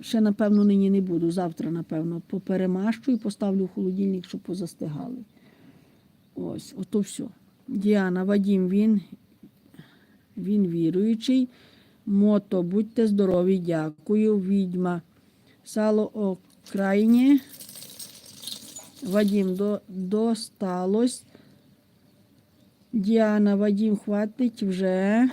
ще, напевно, нині не буду. Завтра, напевно, поперемащу і поставлю в холодильник, щоб позастигали. Ось, ото все. Діана, Вадім, він, він віруючий. Мото, будьте здорові, дякую. Відьма. Сало окраїні. Вадім, до, досталось. Діана, Вадім, хватить вже.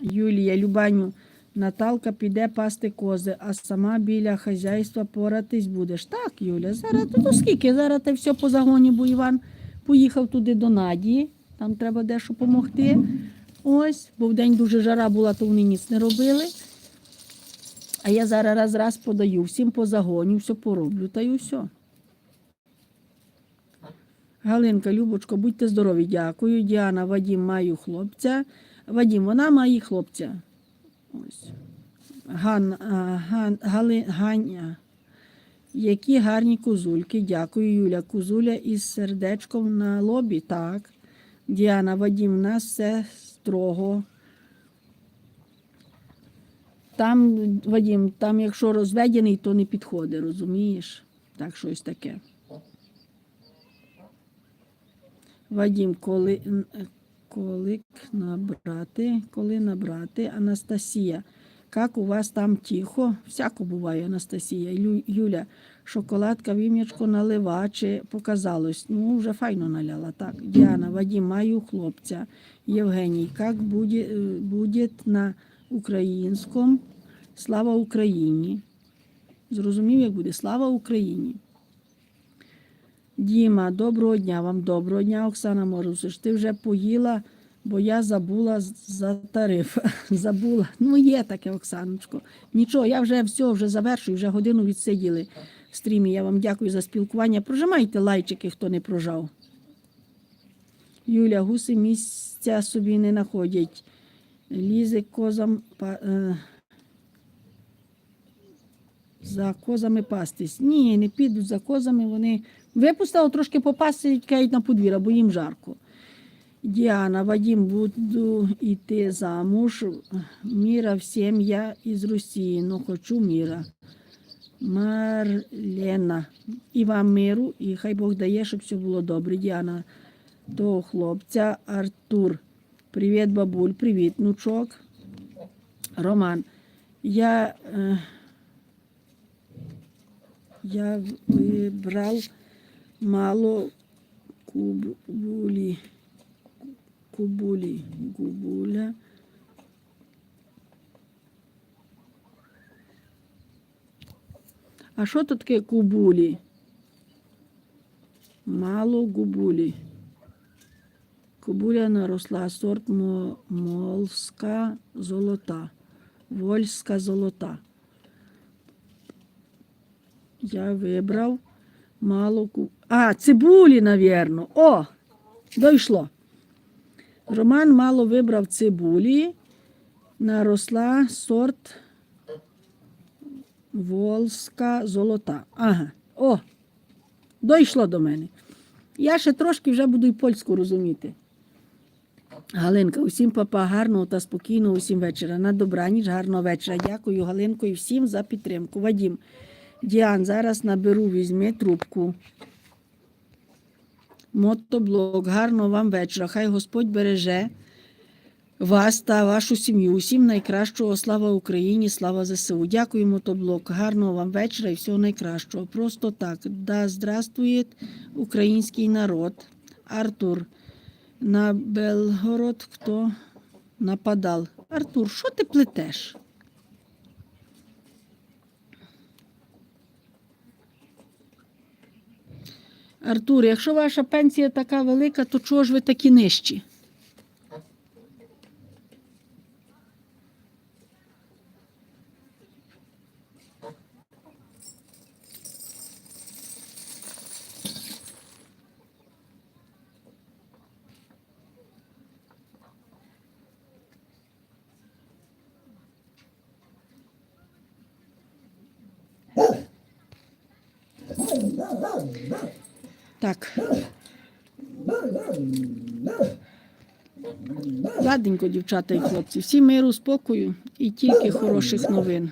Юлія, Любаню, Наталка піде пасти кози, а сама біля хазяйства поратись будеш. Так, Юля, зараз ну скільки? Зараз те все по загоні, бо Іван поїхав туди до Надії, там треба дещо допомогти. Ось, бо в день дуже жара була, то вони ніц не робили. А я зараз раз раз подаю, всім по загоні, все пороблю, та й все. Галинка, Любочко, будьте здорові, дякую. Діана, Вадім, маю хлопця. Вадім, вона має хлопця. Ось. Ган, Ган, Гали, Ганя. Які гарні кузульки. Дякую, Юля. Кузуля із сердечком на лобі. Так. Діана, Вадім, в нас все строго. Там, Вадім, там, якщо розведений, то не підходить, розумієш? Так, щось таке. Вадім, коли, коли набрати, коли набрати, Анастасія, як у вас там тихо? Всяко буває, Анастасія. Лю, Юля, шоколадка вім'ячко налива, чи показалось? Ну, вже файно наляла. Так, Діана, Вадім, маю хлопця. Євгеній, як буде, е, буде на українському? Слава Україні. Зрозумів, як буде? Слава Україні. Діма, доброго дня вам, доброго дня, Оксана Морусич. Ти вже поїла, бо я забула за тариф. забула. Ну, є таке, Оксаночко. Нічого, я вже все, вже завершую, вже годину відсиділи в стрімі. Я вам дякую за спілкування. Прожимайте лайчики, хто не прожав. Юля, гуси місця собі не знаходять. Лізе козам. е, за козами пастись. Ні, не підуть за козами. Вони випустили трошки попасти тікають на подвір'я, бо їм жарко. Діана, Вадим, буду йти замуж. Міра всім, я із Росії, но хочу міра. Марлена. І вам миру, і хай Бог дає, щоб все було добре. Діана, до хлопця Артур. Привіт, бабуль, привіт, внучок. Роман. Я. Е, я вибрав мало кубулі. Кубулі. Губуля. А що тут таке кубулі? Мало губулі. Кубуля наросла сорт мо- молська золота. Вольська золота. Я вибрав мало ку... А, цибулі, навірно. О, дійшло. Роман мало вибрав цибулі. Наросла сорт Волська золота. Ага. О, дійшло до мене. Я ще трошки вже буду і польську розуміти. Галинка, усім папа, гарного та спокійного усім вечора. На добраніч, гарного вечора. Дякую, Галинко, і всім за підтримку. Вадім, Діан, зараз наберу, візьми трубку. Мотоблог, гарного вам вечора. Хай Господь береже вас та вашу сім'ю. Усім найкращого. Слава Україні, слава ЗСУ. Дякую, мотоблог. Гарного вам вечора і всього найкращого. Просто так. Да здравствує український народ. Артур. На Белгород хто нападав? Артур, що ти плетеш? Артур, якщо ваша пенсія така велика, то чого ж ви такі нижчі? Так. гладенько, дівчата і хлопці. всі миру, спокою і тільки хороших новин.